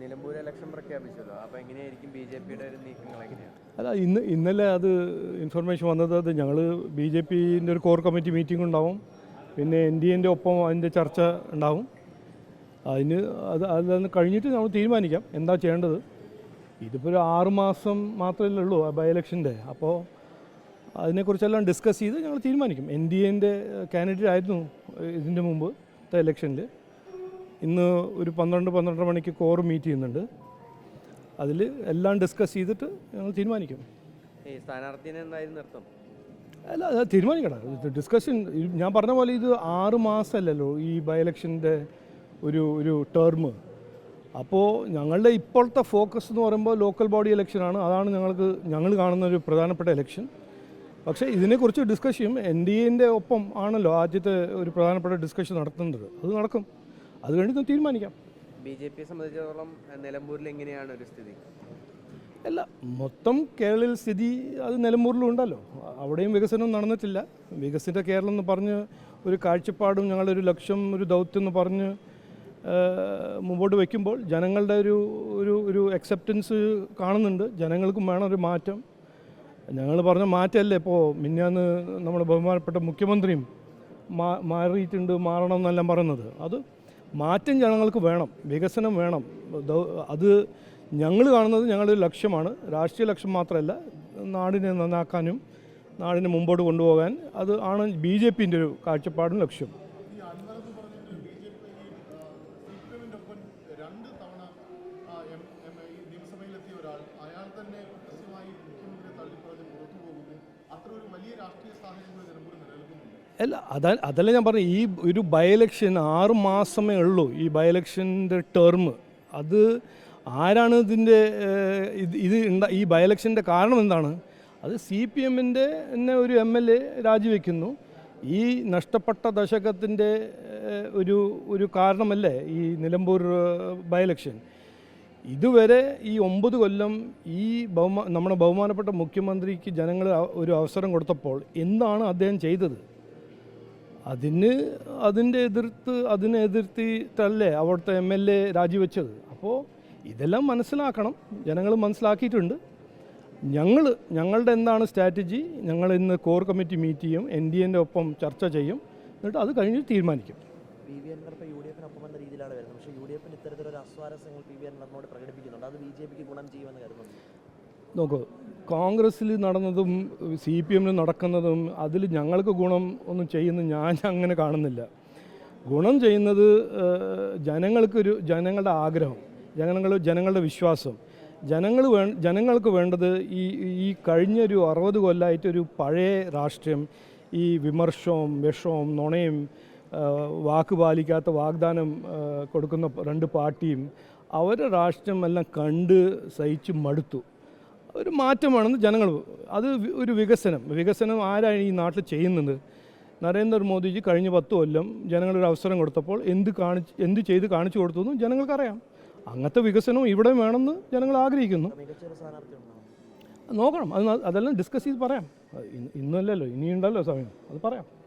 Nilambur election പ്രഖ്യാപിച്ചല്ലോ അപ്പൊ എങ്ങനെയായിരിക്കും B J പിയുടെ ഒരു നീക്കങ്ങൾ എങ്ങനെയാണ്? അല്ല ഇന്ന് ഇന്നലെ അത് ഇൻഫർമേഷൻ വന്നത് അത് ഞങ്ങൾ ബി ജെ പിന്റെ ഒരു കോർ കമ്മിറ്റി മീറ്റിംഗ് ഉണ്ടാവും. പിന്നെ എൻ ഡി എന്റെ ഒപ്പം അതിന്റെ ചർച്ച ഉണ്ടാവും. അതിന് അത് അതൊന്ന് കഴിഞ്ഞിട്ട് നമ്മൾ തീരുമാനിക്കാം എന്താ ചെയ്യേണ്ടത്. ഇതിപ്പോൾ ഒരു ആറുമാസം മാത്രമല്ലേ ഉള്ളൂ ബൈ ഇലക്ഷന്റെ അപ്പോൾ അതിനെക്കുറിച്ചെല്ലാം ഡിസ്കസ് ചെയ്ത് ഞങ്ങൾ തീരുമാനിക്കും. എൻ ഡി എന്റെ കാൻഡിഡേറ്റ് ആയിരുന്നു ഇതിന്റെ മുമ്പ് ഇലക്ഷനിൽ ഇന്ന് ഒരു പന്ത്രണ്ട് പന്ത്രണ്ടര മണിക്ക് കോർ മീറ്റ് ചെയ്യുന്നുണ്ട്. അതിൽ എല്ലാം ഡിസ്കസ് ചെയ്തിട്ട് ഞങ്ങൾ തീരുമാനിക്കും. ഈ സ്ഥാനാർത്ഥിനെ നിർത്തും. അല്ല അത് തീരുമാനിക്കണം ഡിസ്കഷൻ ഞാൻ പറഞ്ഞ പോലെ ഇത് ആറ് മാസമല്ലല്ലോ ഈ ബൈ ഇലക്ഷന്റെ ഒരു ഒരു ടേം അപ്പോൾ ഞങ്ങളുടെ ഇപ്പോഴത്തെ ഫോക്കസ് എന്ന് പറയുമ്പോൾ ലോക്കൽ ബോഡി ഇലക്ഷനാണ് അതാണ് ഞങ്ങൾക്ക് ഞങ്ങൾ കാണുന്ന ഒരു പ്രധാനപ്പെട്ട ഇലക്ഷൻ പക്ഷേ ഇതിനെക്കുറിച്ച് ഡിസ്കസ് ചെയ്യും എൻ ഡി എന്റെ ഒപ്പം ആണല്ലോ ആദ്യത്തെ ഒരു പ്രധാനപ്പെട്ട ഡിസ്കഷൻ നടത്തുന്നത് അത് നടക്കും. അത് കഴിഞ്ഞ് തീരുമാനിക്കാം. ബി ജെ പിയെ സംബന്ധിച്ചിടത്തോളം നിലമ്പൂരിൽ എങ്ങനെയാണ് ഒരു സ്ഥിതി? അല്ല മൊത്തം കേരളയിൽ സ്ഥിതി അത് നിലമ്പൂരിലും ഉണ്ടല്ലോ. അവിടെയും വികസനം നടന്നിട്ടില്ല. വികസിത കേരളം എന്ന് പറഞ്ഞ് ഒരു കാഴ്ചപ്പാടും ഞങ്ങളുടെ ഒരു ലക്ഷ്യം ഒരു ദൗത്യം എന്ന് പറഞ്ഞ് മുമ്പോട്ട് വയ്ക്കുമ്പോൾ ജനങ്ങളുടെ ഒരു ഒരു ഒരു അക്സെപ്റ്റൻസ് കാണുന്നുണ്ട്. ജനങ്ങൾക്കും വേണം ഒരു മാറ്റം. ഞങ്ങൾ പറഞ്ഞ മാറ്റമല്ലേ ഇപ്പോൾ മിന്നാന്ന് നമ്മുടെ ബഹുമാനപ്പെട്ട മുഖ്യമന്ത്രിയും മാറിയിട്ടുണ്ട് മാറണം എന്നെല്ലാം പറയുന്നത്. അത് മാറ്റം ജനങ്ങൾക്ക് വേണം വികസനം വേണം. അത് ഞങ്ങൾ കാണുന്നത് ഞങ്ങളുടെ ലക്ഷ്യമാണ്. രാഷ്ട്രീയ ലക്ഷ്യം മാത്രമല്ല നാടിനെ നന്നാക്കാനും നാടിനെ മുമ്പോട്ട് കൊണ്ടുപോകാൻ അത് ആണ് ബി ജെ പിന്റെ ഒരു കാഴ്ചപ്പാടും ലക്ഷ്യം. അത്ര ഒരു വലിയ രാഷ്ട്രീയ സാഹചര്യം അല്ല അതാ അതല്ല ഞാൻ പറഞ്ഞു ഈ ഒരു ബൈ ഇലക്ഷൻ ആറ് മാസമേ ഉള്ളൂ ഈ ബൈ ഇലക്ഷന്റെ ടേം അത് ആരാണ് ഇതിന്റെ ഇത് ഇത് ഈ ബൈ ഇലക്ഷന്റെ കാരണം എന്താണ്? അത് സി പി എമ്മിന്റെ തന്നെ ഒരു എം എൽ എ രാജിവെക്കുന്നു. ഈ നഷ്ടപ്പെട്ട ദശകത്തിന്റെ ഒരു ഒരു കാരണമല്ലേ ഈ നിലമ്പൂർ ബൈ ഇലക്ഷൻ ഇതുവരെ ഈ ഒമ്പത് കൊല്ലം ഈ ബഹുമാ നമ്മുടെ ബഹുമാനപ്പെട്ട മുഖ്യമന്ത്രിക്ക് ജനങ്ങൾ ഒരു അവസരം കൊടുത്തപ്പോൾ എന്താണ് അദ്ദേഹം ചെയ്തത്? അതിന് അതിന്റെ എതിർത്ത് അതിനെ എതിർത്തിട്ടല്ലേ അവിടുത്തെ എം എൽ എ രാജിവെച്ചത്? അപ്പോൾ ഇതെല്ലാം മനസ്സിലാക്കണം. ജനങ്ങൾ മനസ്സിലാക്കിയിട്ടുണ്ട്. ഞങ്ങൾ ഞങ്ങളുടെ എന്താണ് സ്ട്രാറ്റജി? ഞങ്ങൾ ഇന്ന് കോർ കമ്മിറ്റി മീറ്റ് ചെയ്യും എൻ ഡി എന്റെ ഒപ്പം ചർച്ച ചെയ്യും. എന്നിട്ട് അത് കഴിഞ്ഞ് തീരുമാനിക്കും. പി വി അൻവർ ഇപ്പോൾ യു ഡി എഫിനൊപ്പം എന്ന രീതിയിലാണ് വരുന്നത്. പക്ഷേ യു ഡി എഫിന് ഇത്തരത്തിലൊരു അസ്വാരസ്യങ്ങൾ പി വി അൻവറിനോട് പ്രകടിപ്പിക്കുന്നുണ്ട്. അത് ബി ജെ പിക്ക് ഗുണം ചെയ്യുമെന്ന് കരുതുന്നു നോക്കൂ കോൺഗ്രസ്സിൽ നടന്നതും സി പി എമ്മിൽ നടക്കുന്നതും അതിൽ ഞങ്ങൾക്ക് ഗുണം ഒന്നും ചെയ്യുന്ന ഞാൻ അങ്ങനെ കാണുന്നില്ല. ഗുണം ചെയ്യുന്നത് ജനങ്ങൾക്കൊരു ജനങ്ങളുടെ ആഗ്രഹം ജനങ്ങൾ ജനങ്ങളുടെ വിശ്വാസം. ജനങ്ങൾ വേ ജനങ്ങൾക്ക് വേണ്ടത് ഈ ഈ കഴിഞ്ഞൊരു അറുപത് കൊല്ലമായിട്ടൊരു പഴയ രാഷ്ട്രീയം ഈ വിമർശവും വിഷവും നുണയും വാക്ക് പാലിക്കാത്ത വാഗ്ദാനം കൊടുക്കുന്ന രണ്ട് പാർട്ടിയും അവരുടെ രാഷ്ട്രീയം എല്ലാം കണ്ട് സഹിച്ച് മടുത്തു. ഒരു മാറ്റമാണെന്ന് ജനങ്ങൾ അത് ഒരു വികസനം. വികസനം ആരാണ് ഈ നാട്ടിൽ ചെയ്യുന്നത്? നരേന്ദ്രമോദിജി കഴിഞ്ഞ പത്ത് കൊല്ലം ജനങ്ങളൊരു അവസരം കൊടുത്തപ്പോൾ എന്ത് കാണിച്ച് എന്ത് ചെയ്ത് കാണിച്ചു കൊടുത്തു എന്നും ജനങ്ങൾക്കറിയാം. അങ്ങനത്തെ വികസനവും ഇവിടെ വേണമെന്ന് ജനങ്ങൾ ആഗ്രഹിക്കുന്നു. നോക്കണം. അത് അതെല്ലാം ഡിസ്കസ് ചെയ്ത് പറയാം. ഇന്ന് ഇന്നല്ലല്ലോ ഇനിയുണ്ടല്ലോ സമയം. അത് പറയാം.